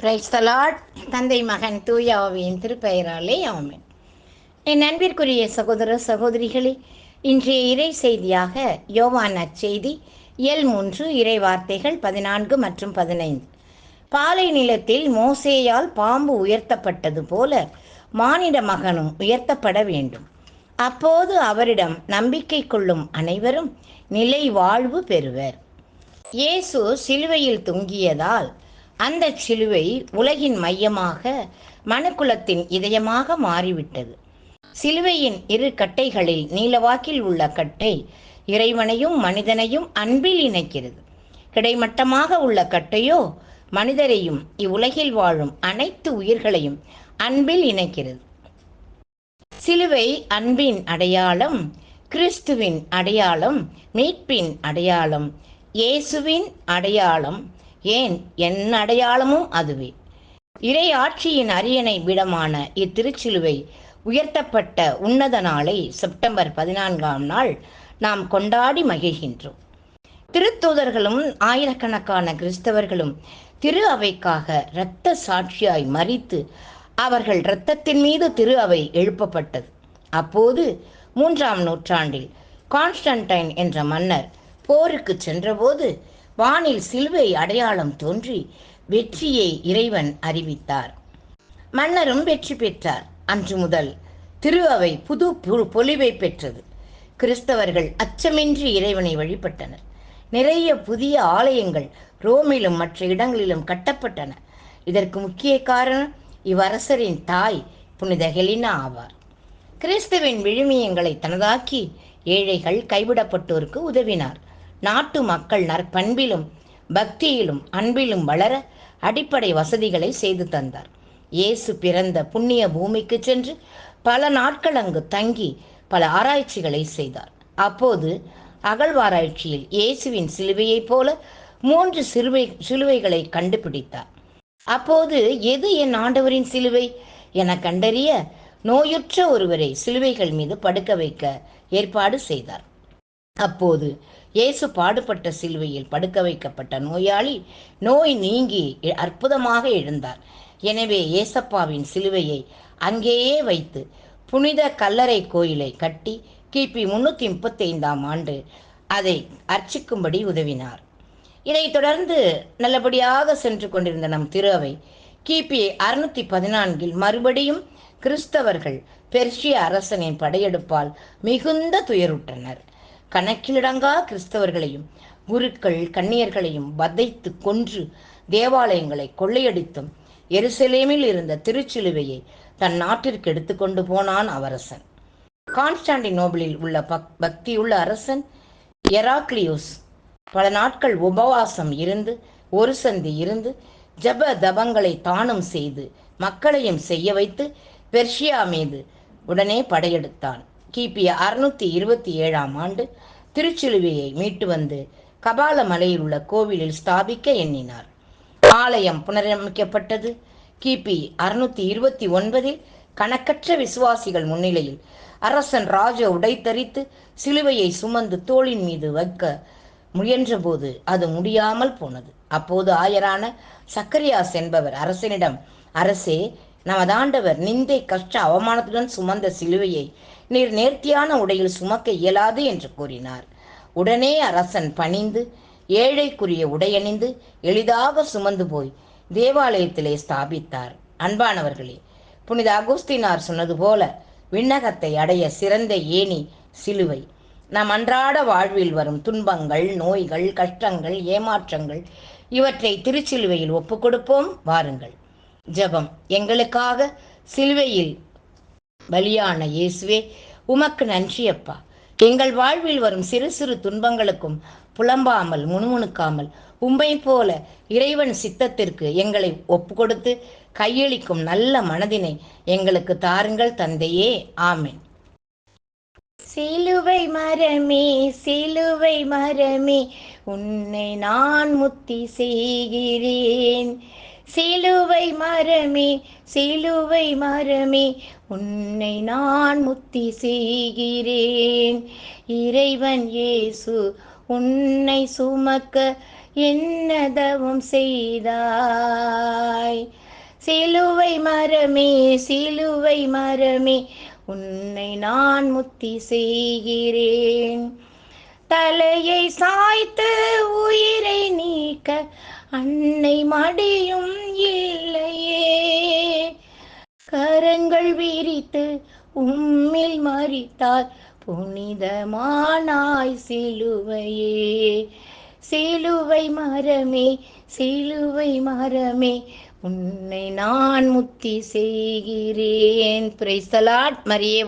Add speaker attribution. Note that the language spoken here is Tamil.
Speaker 1: பிரைஸ்தலாட் தந்தை மகன் தூயாவின் திருப்பெயராலே ஆமேன். என் அன்பிற்குரிய சகோதர சகோதரிகளே இன்றைய இறை செய்தியாக யோவான் அச்செய்தி எல் மூன்று இறை வார்த்தைகள் பதினான்கு மற்றும் பதினைந்து. பாலை நிலத்தில் மோசேயால் பாம்பு உயர்த்தப்பட்டது போல மானிட மகனும் உயர்த்தப்பட வேண்டும். அப்போது அவரிடம் நம்பிக்கை கொள்ளும் அனைவரும் நிலை வாழ்வு பெறுவர். இயேசு சிலுவையில் தொங்கியதால் அந்த சிலுவை உலகின் மையமாக மனுக்குலத்தின் இதயமாக மாறிவிட்டது. சிலுவையின் இரு கட்டைகளில் நீலவாக்கில் உள்ள கட்டை இறைவனையும் மனிதனையும் அன்பில் இணைக்கிறது. கிடைமட்டமாக உள்ள கட்டையோ மனிதரையும் இவ்வுலகில் வாழும் அனைத்து உயிர்களையும் அன்பில் இணைக்கிறது. சிலுவை அன்பின் அடையாளம் கிறிஸ்துவின் அடையாளம் மீட்பின் அடையாளம் இயேசுவின் அடையாளம் ஏன் என் அடையாளமும் அதுவே? இறை ஆட்சியின் அரியணை விடமான இத்திருச்சிலுவை உயர்த்தப்பட்ட உன்னத நாளை செப்டம்பர் பதினான்காம் நாள் நாம் கொண்டாடி மகிழ்கின்றோம். திருத்தூதர்களும் ஆயிரக்கணக்கான கிறிஸ்தவர்களும் திரு அவைக்காக இரத்த சாட்சியாய் மறித்து அவர்கள் இரத்தத்தின் மீது திரு அவை எழுப்பப்பட்டது. அப்போது மூன்றாம் நூற்றாண்டில் கான்ஸ்டன்டைன் என்ற மன்னர் போருக்கு சென்றபோது வானில் சிலுவை அடையாளம் தோன்றி வெற்றியை இறைவன் அறிவித்தார். மன்னரும் வெற்றி பெற்றார். அன்று முதல் திரு அவை புது பொலிவை பெற்றது. கிறிஸ்தவர்கள் அச்சமின்றி இறைவனை வழிபட்டனர். நிறைய புதிய ஆலயங்கள் ரோமிலும் மற்ற இடங்களிலும் கட்டப்பட்டன. இதற்கு முக்கிய காரணம் இவ்வரசரின் தாய் புனித ஹெலினா ஆவார். கிறிஸ்துவின் விழுமியங்களை தனதாக்கி ஏழைகள் கைவிடப்பட்டோருக்கு உதவினார். நாட்டு மக்கள் நற்பண்பிலும் பக்தியிலும் அன்பிலும் வளர அடிப்படை வசதிகளை செய்து தந்தார். இயேசு பிறந்த புண்ணிய பூமிக்கு சென்று பல நாட்கள் அங்கு தங்கி பல ஆராய்ச்சிகளை செய்தார். அப்போது அகழ்வாராய்ச்சியில் இயேசுவின் சிலுவையைப் போல மூன்று சிலுவை சிலுவைகளை கண்டுபிடித்தார். அப்போது எது என் ஆண்டவரின் சிலுவை? என கண்டறிய நோயுற்ற ஒருவரை சிலுவைகள் மீது படுக்க வைக்க ஏற்பாடு செய்தார். அப்போது இயேசு பாடுபட்ட சிலுவையில் படுக்க வைக்கப்பட்ட நோயாளி நோய் நீங்கி அற்புதமாக எழுந்தார். எனவே ஏசப்பாவின் சிலுவையை அங்கேயே வைத்து புனித கல்லறை கோயிலை கட்டி கிபி முன்னூற்றி முப்பத்தைந்தாம் ஆண்டு அதை அர்ச்சிக்கும்படி உதவினார். இதைத் தொடர்ந்து நல்லபடியாக சென்று கொண்டிருந்த நம் திரு அவை கிபி அறுநூத்தி பதினான்கில் மறுபடியும் கிறிஸ்தவர்கள் பெர்ஷிய அரசனின் படையெடுப்பால் மிகுந்த துயருற்றனர். கணக்கிலடங்கா கிறிஸ்தவர்களையும் குருக்கள் கன்னியர்களையும் வதைத்து கொன்று தேவாலயங்களை கொள்ளையடித்தும் எருசலேமில் இருந்த திருச்சிலுவையை தன் நாட்டிற்கு எடுத்துக்கொண்டு போனான் அவரசன். கான்ஸ்டாண்டினோபிளில் உள்ள பக் பக்தியுள்ள அரசன் எராக்லியோஸ். பல நாட்கள் உபவாசம் இருந்து ஒரு சந்தி இருந்து ஜப தபங்களை தானும் செய்து மக்களையும் செய்ய வைத்து பெர்ஷியா மீது உடனே படையெடுத்தான். கிபி அறுநூத்தி இருபத்தி ஏழாம் ஆண்டு திருச்சிலுவையை மீட்டு வந்து கபால மலையில் உள்ள கோவிலில் ஸ்தாபிக்க எண்ணினார். ஆலயம் புனரமைக்கப்பட்டது. கிபி அறுநூத்தி இருபத்தி ஒன்பதில் கணக்கற்ற விசுவாசிகள் முன்னிலையில் அரசன் ராஜ உடை தரித்து சிலுவையை சுமந்து தோளின் மீது வைக்க முயன்றபோது அது முடியாமல் போனது. அப்போது ஆயரான சக்கரியாஸ் என்பவர் அரசனிடம் அரசே நமதாண்டவர் நிந்தை கஷ்ட அவமானத்துடன் சுமந்த சிலுவையை நீர் நேர்த்தியான உடையில் சுமக்க இயலாது என்று கூறினார். உடனே அரசன் பணிந்து ஏழைக்குரிய உடையணிந்து எளிதாக சுமந்து போய் தேவாலயத்திலே ஸ்தாபித்தார். அன்பானவர்களே புனித அகுஸ்தினார் சொன்னது போல விண்ணகத்தை அடைய சிறந்த ஏணி சிலுவை. நம் அன்றாட வாழ்வில் வரும் துன்பங்கள் நோய்கள் கஷ்டங்கள் ஏமாற்றங்கள் இவற்றை திருச்சிலுவையில் ஒப்புக் கொடுப்போம். வாருங்கள். ஜெபம். எங்களுக்காக சிலுவையில் பலியான இயேசுவே உமக்கு நன்றி அப்பா எங்கள் வாழ்வில் வரும் சிறு சிறு துன்பங்களுக்கும் புலம்பாமல் முணுமுணுக்காமல் உம்மை போல இறைவன் சித்தத்திற்கு எங்களை ஒப்புக்கொடுத்து கையளிக்கும் நல்ல மனதினை எங்களுக்கு தாருங்கள் தந்தையே. ஆமென். சிலுவை மரமே சிலுவை மரமே உன்னை நான் முத்தி செய்கிறேன். சிலுவை மரமே சிலுவை மரமே உன்னை நான் முத்தி செய்கிறேன். இறைவன் இயேசு உன்னை சுமக்க என்னதவும் செய்தாய். சிலுவை மரமே சிலுவை மரமே உன்னை நான் முத்தி செய்கிறேன். தலையை சாய்த்து உயிரை நீக்க அன்னை மடியும் புகழ் விரித்து உம்மில் மறித்தால் புனிதமானாய் சிலுவையே. சிலுவை மரமே சிலுவை மரமே உன்னை நான் முத்தி செய்கிறேன். பிரைசலாட் மரியே